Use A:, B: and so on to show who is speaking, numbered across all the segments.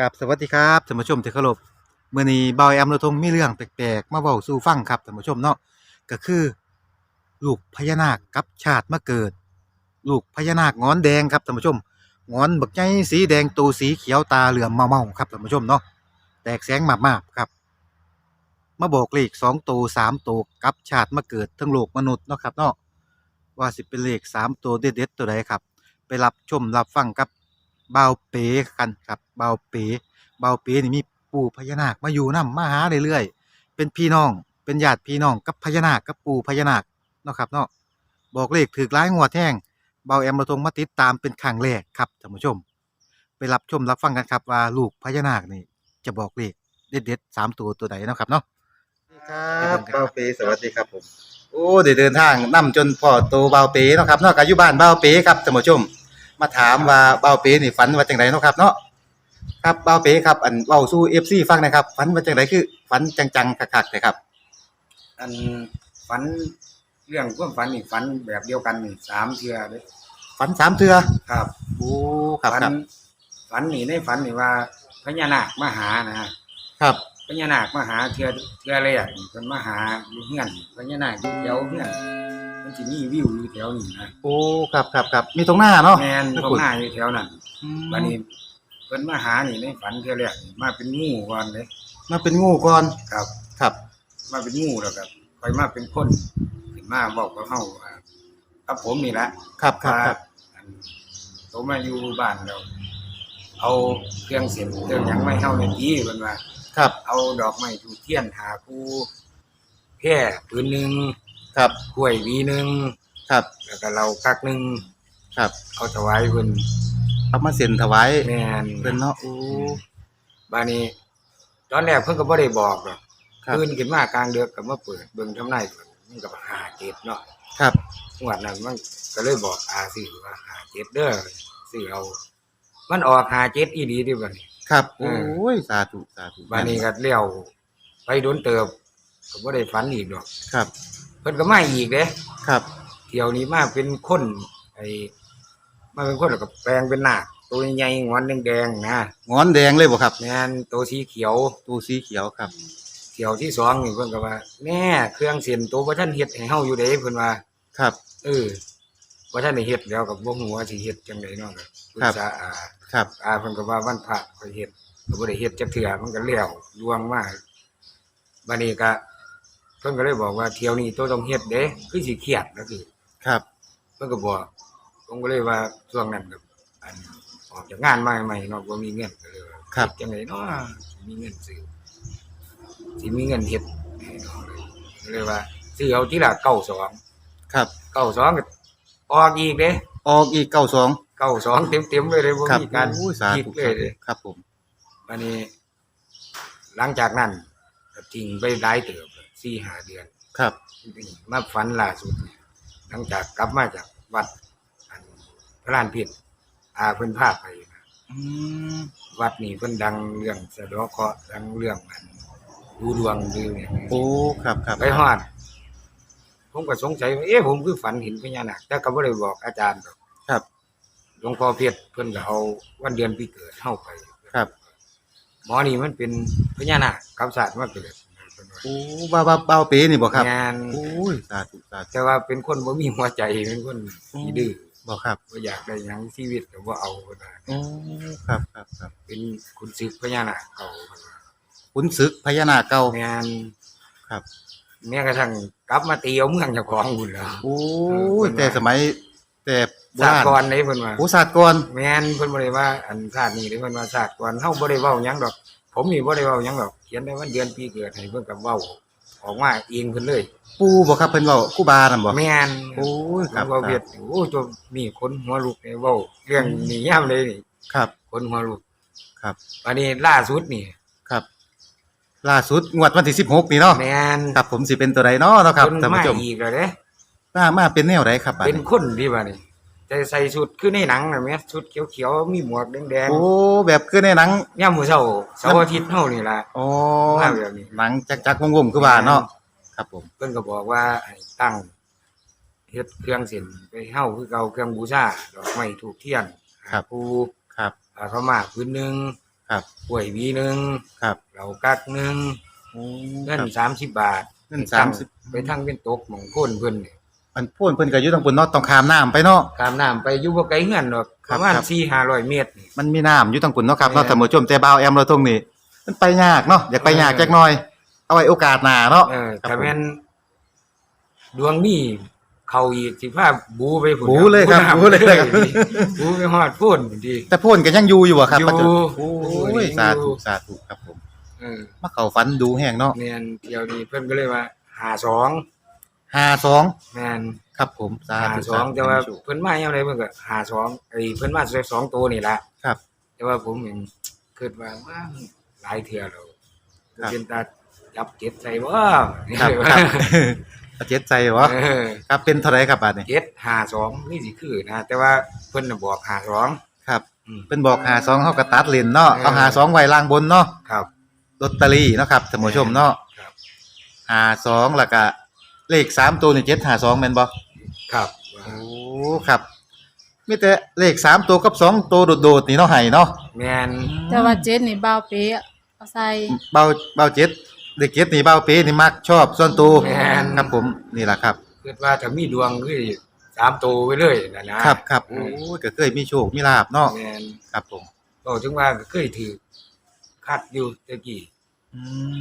A: กับสวัสดีครับท่านผู้ชมที่เคารพเมื่อนี้เบาแอมเราทงมีเรื่องแปลกๆ มาเว้าสู่ฟังครับท่านผู้ชมเนาะก็คือลูกพญานาคกับชาติมาเกิด ลูกพญานาคงอนแดงครับท่านผู้ชมงอนบักใหญ่สีแดงตัวสีเขียวตาเหลือมเมาๆครับท่านผู้ชมเนาะแตกแสงมากๆครับ มาบอกเลขสองตัวสามตัวกับชาติมาเกิดทั้งโลกมนุษย์เนาะครับเนาะว่าสิเป็นเลขสามตัวเด็ดๆตัวใดครับ ไปรับชมรับฟังกับ เบาวเป๋กันครับเบาวเป๋เบาวเป๋นี่มีปู่พญานาคมาอยู่นํมาหาเรื่อยๆเป็นพี่น้องเป็นญาติพี่น้องกับพญานาคกับปู่พญานาคเนาะครับเนาะบอกเลขถือร้ายงวดแท่งเบาแอมมาทงมาติดตามเป็นครั้งแรกครับท่านผู้ชม ไปรับชมรับฟังกันครับว่าลูกพญานาคนี่จะบอกเลขเด็ดๆสามตัวตัวใดเนาะครับเนาะครับเบาเป๋สวัสดีครับผมโอ้ได้เดินทางนํจนพ่อโตเบาเป๋เนาะครับเนาะก็อยู่บ้านเบาเป๋ครับท่านผู้ชม มาถามว่าเบาเป๋นี่ฝันว่าจังไดเนาะครับเนาะครับเบาเป๋ครับอันเว้าสู้ FC ฟังหนะครับฝันว่าจังไดคือฝันจังๆคักๆเลยครับ
B: อันฝันเรื่องความฝันนี่ฝันแบบเดียวกันนี่สามเทื่อเลย
A: ฝันสามเทื่อ
B: ครับ
A: โอ้ครับ
B: ฝั
A: ครับ
B: ฝันนี่ในฝันนี่ว่าพญานาคมาหานะฮะ
A: ครับ
B: พญานาคมาหาเทื่อเทื่อแรกนี่เพิ่นมาหาอยู่เฮือนพญานาคอยู่แถวเฮือน มันสิมีวิวอยู่แถวนี้นะ
A: โอ้ครับครับครับมีตรงหน้าเนาะ
B: แม่น
A: ขอบ
B: ตร
A: คุ
B: ง
A: ณ
B: หน้าอยู่แถวนั้น
A: อืม
B: บัดนี้เพิ่นมาหานี่ในฝันเทื่อแรกนี่มาเป็นงูก่อนเลย
A: มาเป็นงูก่อน
B: ครับ
A: ครับ
B: มาเป็นงูแล้วก็ค่อยมาเป็นคนขึ้นมาบอกกับเฮาว่ากับผมนี่แหละ
A: ครับครับครับ
B: อันผมมาอยู่บ้านเราเอาเครื่องเสียงเครื่องหยังไม่เฮาในที่เพิ่นว่า
A: ครับ
B: เอาดอกไม้ทูบเทียนหาคูแพร่ปืนหนึง
A: ครับ
B: กล้วยหวีหนึง
A: ครับ
B: แล้วก็เราคักหนึง
A: ครับ
B: เอาถวายเพิ่น
A: เอามาเซ็นถวาย
B: แม่น
A: เพิ่นเนาะโอ้
B: บ้านนี้ ตอนแรกเพิ่นก็บ่ได้บอกหรอก
A: ครับ
B: ตื่นขึ้นมากลางเดือกก็มาเปิดเบิ่งทำนายเพิ่นมันก็หาเจ็ดเนาะ
A: ครับ
B: งวดนั้นมันก็เลยบอกอาซื้อว่าหาเจ็ดเด้อซื้อเอา มันออกหาเจ็ดอีดีเดิบัดนี้
A: ครับ
B: เอ
A: โอ้
B: อ
A: ยสาธุสาธุ
B: บัดนี้ก็เลี้ยวไปโดนเติบก็บ่ได้ฝันอีกดอก
A: ครับ
B: เพิ่นก็มาอีกเด้
A: ครับ
B: เที่ยวนี้มาเป็นคนไอ้มาเป็นคนแล้วก็แปลงเป็นนาคตัวใหญ่ๆงอนแดงๆนะ
A: งอนแดงเลยบ่ครับ
B: แม่นตัวสีเขียว
A: ตัวสีเขียวครับ
B: เที่ยวที่สองนี่เพิ่นก็ว่าแม่เครื่องเสียนตัวบ่ทันเฮ็ดให้เฮาอยู่เด้เพิ่นว่า
A: ครับ
B: เออบ่ทันได้เฮ็ดแล้วก็บ่ฮู้ว่าสิเฮ็ดจังไดเนาะก็ปรึกษาอา
A: ครับ
B: อาเพิ่นก็ว่าวันพระค่อยเฮ็ดก็บ่ได้เฮ็ดจักเทื่อมันก็แล้วล่วงมาบัดนี้ก็ เพิ่นก็เลยบอกว่าเที่ยวนี้ตัวต้องเฮ็ดเด้คือสิเครียดก็คือ
A: ครับ
B: เพิ่นก็บอกผมก็เลยว่าช่วงนั้นก็อันออกจากงานมาใหม่ๆเนาะบ่มีเงินก็เลยว่า
A: ครับ
B: เฮ็ดจังไดเนาะสิมีเงินซื้อสิมีเงินเฮ็ดให้เนาะก็เลยว่าซื้อเอาทีละ92
A: ครับ
B: 92ก็ออกอีกเด้
A: ออกอีกเก้าสอง
B: 92เต็มๆเลยเด้บ่
A: ครับ
B: มีการ
A: โอ้ยสา
B: คิด
A: ธุ
B: เล
A: สายธุ
B: เด้
A: ครับผม
B: วันนี้ หลังจากนั้นก็ทิ้งไปหลายเติบ สี่ห้าเดือน
A: ครับ
B: มาฝันล่าสุดเนี่ยหลังจากกลับมาจากวัดอันพระลานพิษอาเพิ่นพาไปนะ
A: อืม
B: วัดนี้เพิ่นดังเรื่องสะเดาะเคราะห์ดังเรื่องอันดูดวงดูเนี่ย
A: โอ้ครับครับ
B: ไปฮอดผมก็สงสัยว่าเอ๊ะผมคือฝันเห็นพญานาคแต่ก็บ่ได้บอกอาจารย์ดอก
A: ครับ
B: หลวงพ่อเพชรเพิ่นก็เอาวันเดือนปีเกิดเฮาไป
A: ครับ
B: หมอนี่มันเป็นพญานาคกับศาสตร์มาเกิดเพิ่นว่า
A: โอ้บ้าบ้าเบาเป๋นี่บ่ครับ
B: งาน
A: โอ้ยสาธุสาธุ
B: แต่ว่าเป็นคนบ่มีหัวใจเป็นคนขี้ดื้อ
A: บ่ครับ
B: บ่อยากได้หยังชีวิตก็บ่เอาเพิ่นว่า
A: โอ้ครับครับครับ
B: เป็นคุณศึกพญานาคเก่าเพิ่นว่า
A: ขุนศึกพญานาคเก่า
B: แม่น
A: ครับ
B: แม้กระทั่งกลับมาตีเอาเมืองเจ้าของพุ่นแล้ว
A: โอ้ยแต่สมัยแต่โบ
B: ศาสต
A: ราณ
B: ร์กรได้เพิ่นว่า
A: โอ้ศาสตร์กร
B: แม่นเพิ่นบ่ได้ว่าอันชาตินี้เด้เพิ่นว่าชาติก่อนเฮาบ่ได้เว้าหยังดอก ผมนี่บ่ได้เว้าหยังดอกเขียนได้วันเดือนปีเกิดให้เพิ่นก็เว้าออกมาเองเพิ่นเลย
A: ปู่บ่ครับเพิ่นเว้าครูบานั่นบ่
B: แม่น
A: โอ้ยครับ
B: เว้าเวียดโอ้ตัวนี่คนหัวลุกนี่เว้าเรื่องนี้ยามเลยนี่
A: ครับ
B: คนหัวลุก
A: ครับ
B: อันนี้ล่าสุดนี่
A: ครับ ล่าสุดงวดวันที่16นี่เนาะ
B: แมน
A: ครับผมสิเป็นตัวใดเนาะเนาะครับ
B: น
A: ท่าน
B: มา
A: ผู้ชม
B: อีกแล้วเด้
A: มามาเป็นแนวใดครับบัด
B: เป็น
A: นี้
B: คนดีบ่านี่ แต่ใส่ชุดคือในหนังน่ะแม่ชุดเขียวๆมีหมวกแดง
A: โอ้แบบคือในหนัง
B: ๆยามมื้อเช้าเสาร์อาทิตย์เฮานี่ล่ะ
A: อ๋อ
B: มาแบบนี้
A: หนังจักๆวงๆคือว่าเนาะครับผม
B: เพิ่นก็บอกว่าให้ตั้งเฮ็ดเครื่องเส้นไปเฮาคือเก่าเครื่องบูชาดอกไม้ถูกเทียน
A: ครับ
B: ปู
A: ครับ
B: อาขาวหมากพื้นหนึง
A: ครับ
B: กล้วยหวีหนึง
A: ครับ
B: เหล้ากักหนึง
A: โอ้
B: เงิน
A: ครับ
B: 30 บาท
A: เงินสามสิบ
B: ไปทั้งเป็นตกหม่องโพ่นเพิ่นนี่
A: อันพูนเพิ่นก็อยู่ทางบนเนาะต้องข้ามน้ำไปเนาะ
B: ข้ามน้ำไปอยู่บ่ไกลเฮือนดอก
A: ค
B: ป
A: รับ
B: ระมาณ
A: ครับ
B: 4-500 เมตรนี่
A: มันมีน้ำอยู่ทางบนเนาะครับเนาะ
B: แม่น
A: ท่านผู้ชมแต่บ่าวแอมเราตรงนี้มันไปยากเนาะอยากไปยาก
B: เออ
A: จักหน่อย เอาไว้โอกาสหน้าเนาะ
B: เออ
A: ครับ
B: ถ้า
A: ผม
B: แม่นดวงนี้เข้าอีกสิพาบูไปพุ่น
A: บูเลยครับ
B: น้ำ
A: บูเลยครับ
B: บูไปฮอดพุ่นดี
A: แต่พูนก็ยังอยู่อยู่บ่ครับ
B: อยู่
A: ปัจจุบันโอ้
B: อยู่
A: ย
B: อยู่
A: สาธุสาธุครับผม
B: เออ
A: มาเข้าฝันดูแห้งเนาะ
B: แม่นเที่ยวนี้เพิ่นก็เลยว่า52
A: 52
B: แม่น
A: ครับผมสาธุ
B: 52แต่ว่าเพิ่นมาอย่างไรเพิ่นก็52ไอ้เพิ่นมาใส่สองตัวนี่ล่ะ
A: ครับ
B: แต่ว่าผมเห็นคิดว่าว่ามันหลายเทื่อแล้ว
A: ครับ
B: เป็นตาจับเก็บใส่บ่
A: ครับครับเอาเจ็ดใจวะ
B: เออ
A: ครับเป็นเท่าไหร่ครับบาทนี่
B: เจ็ดห้าสองนี่สิคือนะแต่ว่าเพิ่นน่ะบอกห้าสอง
A: ครับ
B: อืม
A: เป็นบอกหาสองเฮาก็ตัดเลนเนาะ
B: เออ
A: เอาหาสองไว้ล่างบนเนาะ
B: ครับ
A: ลอตเตอรี่เนาะครับท่านผู้ชมเนาะ
B: ครับ
A: หาสองแล้วก็ เลขสามตัวนี่เจ็ดหาสองแม่นบ่
B: ครับ
A: โอ้ครับมีแต่เลขสามตัวกับสองตัวโดดๆนี่เนาะให้เนาะ
B: แม่น
C: แต่ว่าเจ็ดนี่เบาเป๊ะเอาใส่
A: เบาเบาเจ็ดเด็กเจ็ดนี่เบาเป๊นี่มักชอบส่วนตัว
B: แม่น
A: ครับผมนี่แหละครับ
B: คิดว่าถ้ามีดวงคือสามตัวไปเลยนะนะครับ
A: ครับ
B: อื
A: โอ้
B: ม
A: ยก็เคยมีโชคมีลาบเนาะ
B: แม่น
A: ครับผม
B: ก็ถึงว่าก็เคยถือคัดอยู่ตะกี้
A: อื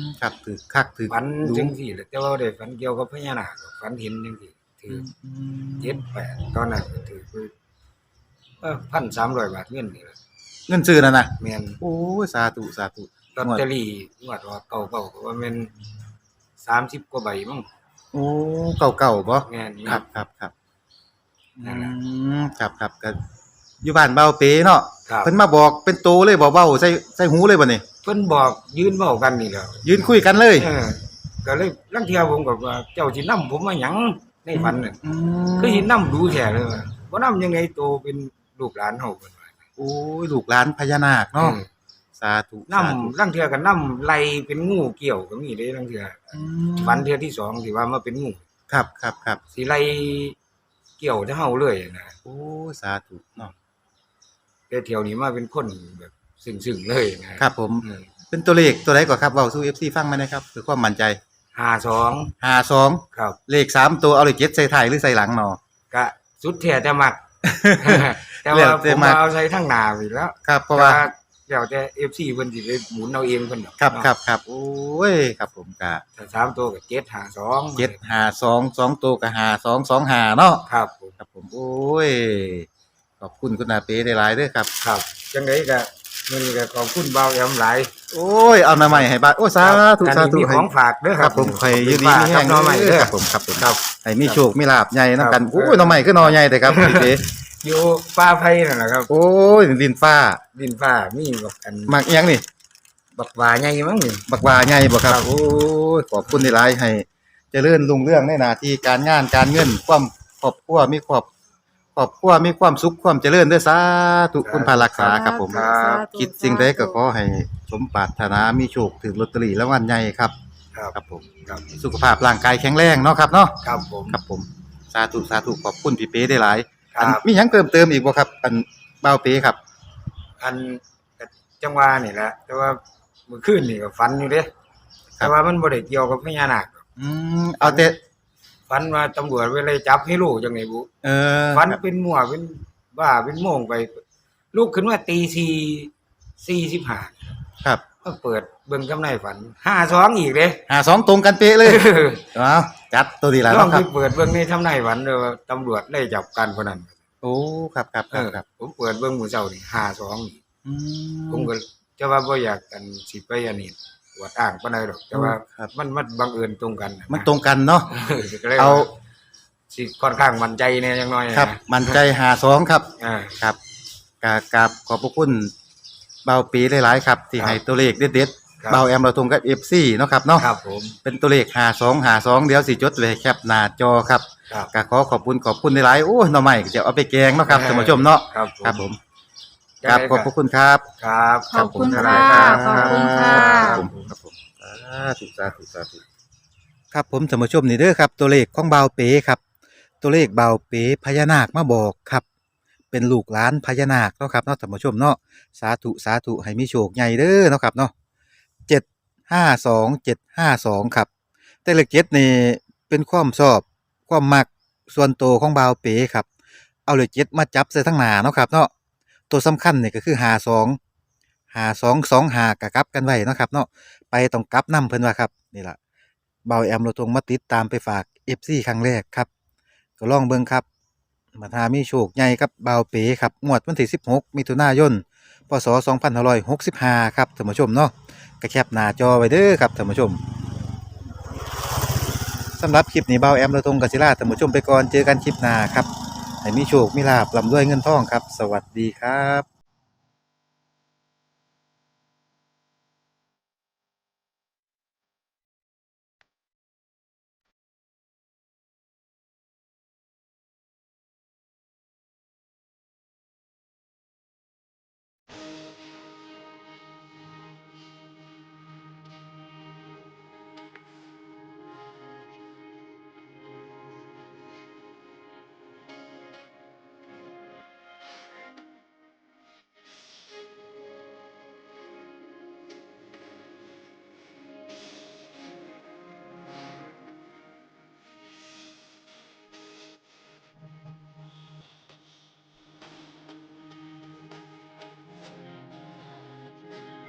A: มครับถือคักถือ
B: ฝัน
A: ดู
B: จังซี่แหละแต่ว่าได้ฝันเกี่ยวกับพญานาคฝันเห็นจังซี่ถือ
A: อืม
B: เจ็ดแปดตอนนั้นก็ถือคือเออพันสามร้อยบาทเงินนี่แหละ
A: เงินซื้อนั่นน่ะ
B: แม่น
A: โอ้ยสาธุสาธุ
B: ลอตเตอรี่งวดว่าเก่าเก่าๆก็ว่าแม่นสามสิบกว่าใบมั้ง
A: โอ้เก่าๆบ่
B: แม่น
A: ครับครับครับ
B: นั่นแหละ
A: อืมครับครับก็ อยู่บ้านเบาเป๋เนาะ
B: ครับ
A: เพิ่นมาบอกเป็นโตเลยบอกเว้าใส่ใส่หูเลยบ่นี่
B: เพิ่นบอกยืนเว้ากันนี่แหล้ว
A: ยืนคุยกันเลย
B: เออก็เลยลังเที่ยวผมก็ว่าเจ้าสินํผมมาหยังในฝันน่ะ
A: อื
B: คือ
A: ม
B: สินํดูแท้เลยว่าบ่นํยังไงโตเป็นลูกหลานเฮาเพิ่นว่า
A: โอ้ยลูกหลานพญานาคเนาะ
B: เออ
A: สาธุ
B: นํ
A: สาธุ
B: ลังเที่ยก็นํไล่เป็นงูเกี่ยวก็มีเด้ลังเที่ย
A: อืม
B: ฝันเที่ยที่สองที่ว่ามาเป็นงู
A: ครับครับครับ
B: สิไล่เกี่ยวแต่เฮาเลยนะ
A: โอ้ยสาธุเนาะ
B: แต่เที่ยวนี้มาเป็นคนแบบซึ้งๆเลยนะครับ
A: ผม
B: อืม
A: เป็นตัวเลขตัวไหนก่อนครับเว้าสู่ FC ฟังมาหนะครับเพื่อความมั่นใจ
B: 52
A: 52
B: ครับ
A: เลขสามตัวเอาเลขเจ็ดใส่ท้ายหรือใส่หลังเนาะ
B: ก็สุดแท้แต่มัก แต่
A: แล้
B: ว่าวผ
A: แต่
B: ม
A: มัก
B: เอาใช้ทั้งหน้าไปแล้ว
A: ครับเพราะว่า
B: แต่แล้วแต่ FC เพิ่นสิไปหมุนเอาเองเพิ่นดอก
A: ครับ
B: เนาะ
A: ครับครับโอ้ยครับผมกะ
B: ถ้าสามตัวก็752
A: เจ็ดหาสองสองตัวกับหาสองสองหาเนาะ
B: ครับผม
A: ครับผมโอ้ย ขอบคุณคุณอาเป้ได้หลายเด้อครับ
B: ครับจังไดก็มื้อนี้ก็ขอบคุณเบาแอมหลาย
A: โอ้ยเอามาใหม่ให้บ้านโอ้ยสาธุ
B: อัน
A: สา
B: นี้
A: ธุ
B: มี
A: ให้
B: ของฝากเด้อ
A: ค
B: ค
A: รั
B: รั
A: บบผมใครอยู่ดีมีแห้ง
B: น้องใหม่
A: เด้
B: เด้
A: อ
B: อ
A: ครับผมครับผม
B: ครับ
A: ให้มีโชคมีลาบใหญ่นํกัน
B: ครับ
A: โอ้ยหน้องใหม่ก็หนอใหญ่แต่ครับพี่เป้
B: อยู่ป่าไผนั่นแหละครับ
A: โอ้ยดินฟ้า
B: ดินฟ้ามีบักอัน
A: มักอิหยังนี่
B: บักหวาใหญ่มั้งนี่
A: บักว่าใหญ่บ่ครับ
B: ครับ
A: โอ้ยขอบคุณหลายๆให้เจริญรุ่งเรืองในหน้าที่การงานการเงินความครอบครัวมีครอบ ครอบครัวมีความสุขความเจริญเด้อสาธุคุณพารักษาครับผม
B: ครับ
A: คิดสิ่งใดก็ขอให้สมปรารถนามีโชคถึงลอตเตอรี่รางวัลใหญ่ครับ
B: ครับ
A: ครับผม
B: ครับ
A: สุขภาพร่างกายแข็งแรงเนาะครับเนาะ
B: ครับผม
A: ครับผม สาธุสาธุขอบคุณพี่เป้ได้หลาย
B: ค
A: อัน
B: รับ
A: มีหยังเติมเติมอีกบ่ครับ อันเบาเป้ครับ
B: อันก็จังหวะนี่แหละแต่ว่าเมื่อคืนนี่ก็ฝันอยู่เด้ แต่ว่ามันบ่ได้เกี่ยวกับพญานาคหรอก
A: อืมเอาแต่
B: ฝันว่าตำรวจเวลาจับให้ลูกจังไงบุ
A: เออ
B: ฝัน
A: ครับ
B: เป็นมั่วเป็นบ้าเป็นโมงไป ลูกขึ้นมาตีสี่สี่สิบห้า
A: ครับ
B: ก็เปิดเบิ่งกำไรฝันห้าสองอีกเลย
A: หาสองตรงกันเป๊ะเลยเอาจัดตัวดีหลาย
B: ลอง
A: เนาะครั
B: ไป
A: บ
B: เปิดเบิ่งในทำนายฝันเลยว่าตำรวจไล่จับกันคนนั้น
A: โอ้ครับครับ
B: เอ
A: ครับ
B: อ
A: ครับ
B: ผมเปิดเบิ่งหมู่เจ้านี่ห้าสอง
A: อื
B: ผมก็จะว่าบ่อยากกันสิไปอันนี้ อวดอ้างปานใดหรอกแต่ว่า
A: ครับ
B: มันมันบังเอิญตรงกันนะ
A: มันตรงกันเนาะ
B: เออก็เลย
A: เอา
B: ว่าสิค่อนข้างมั่นใจแน่จังน้อยนะครับ
A: มันใจหาสองครับ
B: อ่า
A: ครับกราบกราบขอบพระคุณเบาปีหลายๆครับ ที่
B: ครับ
A: ให้ตัวเลขเด็ด
B: ครับ
A: ๆเบาแอมเราทงกับ FC เนาะครับเนาะ
B: ครับผม
A: เป็นตัวเลข52 52เดี๋ยวสิจดไว้แคปหน้าจอครับ
B: ครับ
A: ก็ขอขอบคุณขอบคุณหลายๆโอ้ยหน่อใหม่จะเอาไปแกงเนาะครับ
B: เออ
A: ท่านผู้ชมเนาะ
B: ครับ
A: ครับผม
B: จัง
A: ครับ
B: ใด
A: ขอบพระคุณครับ
B: ครับ
C: ขอบคุณ
B: รั
C: ค่ะ
B: รับ
C: ขอบคุณค่ะ
A: ครับผมครับผมสาธุสาธุสาธุครับผมท่านผู้ชมนี่เด้อครับ ตัวเลขของเบาเป๋ครับ ตัวเลขเบาเป๋พญานาคมาบอกครับ เป็นลูกหลานพญานาคเนาะครับเนาะท่านผู้ชมเนาะสาธุสาธุให้มีโชคใหญ่เด้อเนาะครับเนาะเจ็ดห้าสองเจ็ดห้าสองครับ แต่เลขเจ็ดนี่เป็นความชอบความมักส่วนตัวของบ่าวเป๋ครับ เอาเลขเจ็ดมาจับใส่ทั้งหน้าเนาะครับเนาะ ตัวสำคัญเนี่ยก็คือหาสองหาสองสองหากะกลับกันไว้นะครับเนาะไปต้องกลับนํเพิ่นว่าครับนี่ล่ะบ่าแอมเราตรงมาติดตามไปฝาก FC ครั้งแรกครับ ก็ลองเบิ่งครับมาทามีโชคใหญ่ครับเบาเป๋ครับงวดวันที่16มิถุนายนพศ2565ครับท่านผู้ชมเนาะก็แคปหน้าจอไว้เด้อครับท่านผู้ชมสำหรับคลิปนี้เบาแอมเราทงกบศิลาท่านผู้ชมไปก่อนเจอกันคลิปหน้าครับ ให้มีโชคมีลาบลำด้วยเงินทองครับ สวัสดีครับ